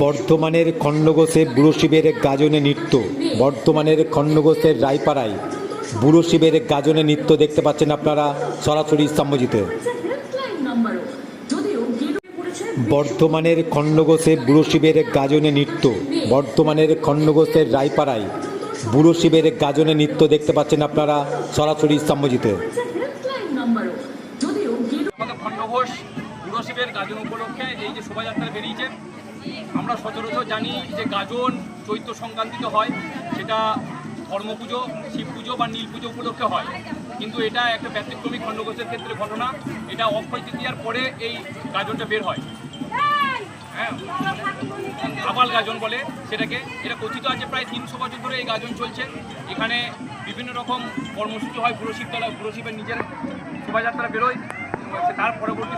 বর্ধমানের খণ্ডঘোষে বুড়ো শিবের গাজনে নৃত্য। বর্ধমানের খণ্ডঘোষের রায়পাড়ায় বুড়ো শিবের গাজনে নৃত্য দেখতে পাচ্ছেন আপনারা সরাসরি পড়েছে বর্ধমানের খণ্ডঘোষে বুড়ো শিবের গাজনে নৃত্য। বর্ধমানের খণ্ডঘোষের রায়পাড়ায় বুড়ো শিবের গাজনে নৃত্য দেখতে পাচ্ছেন আপনারা সরাসরি স্তম্ভজিতে পুরশিবের গাজন উপলক্ষে এই যে শোভাযাত্রা বেরিয়েছে, আমরা সচরাচর জানি যে গাজন চৈত্র সংক্রান্তিতে হয়, সেটা ধর্ম পুজো শিব পুজো বা নীল পুজো উপলক্ষে হয়। কিন্তু এটা একটা ব্যতিক্রমী খণ্ডঘোষের ক্ষেত্রে ঘটনা, এটা অক্ষয় তৃতীয়ার পরে এই গাজনটা বের হয়। হ্যাঁ আবাল গাজন বলে সেটাকে। এটা কথিত আছে প্রায় তিনশো বছর ধরে এই গাজন চলছে। এখানে বিভিন্ন রকম কর্মসূচি হয় পুরশিব তলা পুরশিবের নিজের শোভাযাত্রা বেরোয়। তার পরবর্তী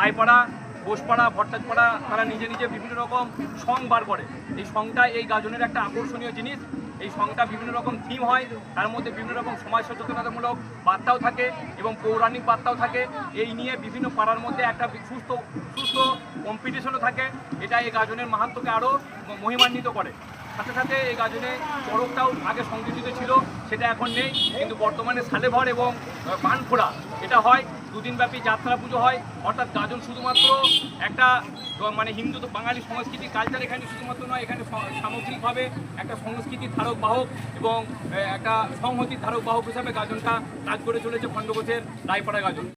রায়পাড়া বোসপাড়া ভট্টাচপাড়া, তারা নিজে নিজে বিভিন্ন রকম সং বার করে। এই সংটা এই গাজনের একটা আকর্ষণীয় জিনিস। এই সংটা বিভিন্ন রকম থিম হয়, তার মধ্যে বিভিন্ন রকম সমাজ সচেতনতামূলক বার্তাও থাকে এবং পৌরাণিক বার্তাও থাকে। এই নিয়ে বিভিন্ন পাড়ার মধ্যে একটা সুস্থ সুস্থ কম্পিটিশনও থাকে। এটা এই গাজনের মাহাত্মকে আরও মহিমান্বিত করে। সাথে সাথে এই গাজনে চড়কটাও আগে সংযোজিত ছিল, সেটা এখন নেই। কিন্তু বর্তমানে সালেভর এবং পানফোড়া এটা হয়। দুদিনব্যাপী যাত্রা পুজো হয়। অর্থাৎ গাজন শুধুমাত্র একটা মানে হিন্দু তো বাঙালি সংস্কৃতির কালচার এখানে শুধুমাত্র নয়, এখানে সামগ্রিকভাবে একটা সংস্কৃতির ধারক বাহক এবং একটা সংহতির ধারক বাহক হিসাবে গাজনটা কাজ করে চলেছে খণ্ডঘোষের রায়পাড়া গাজন।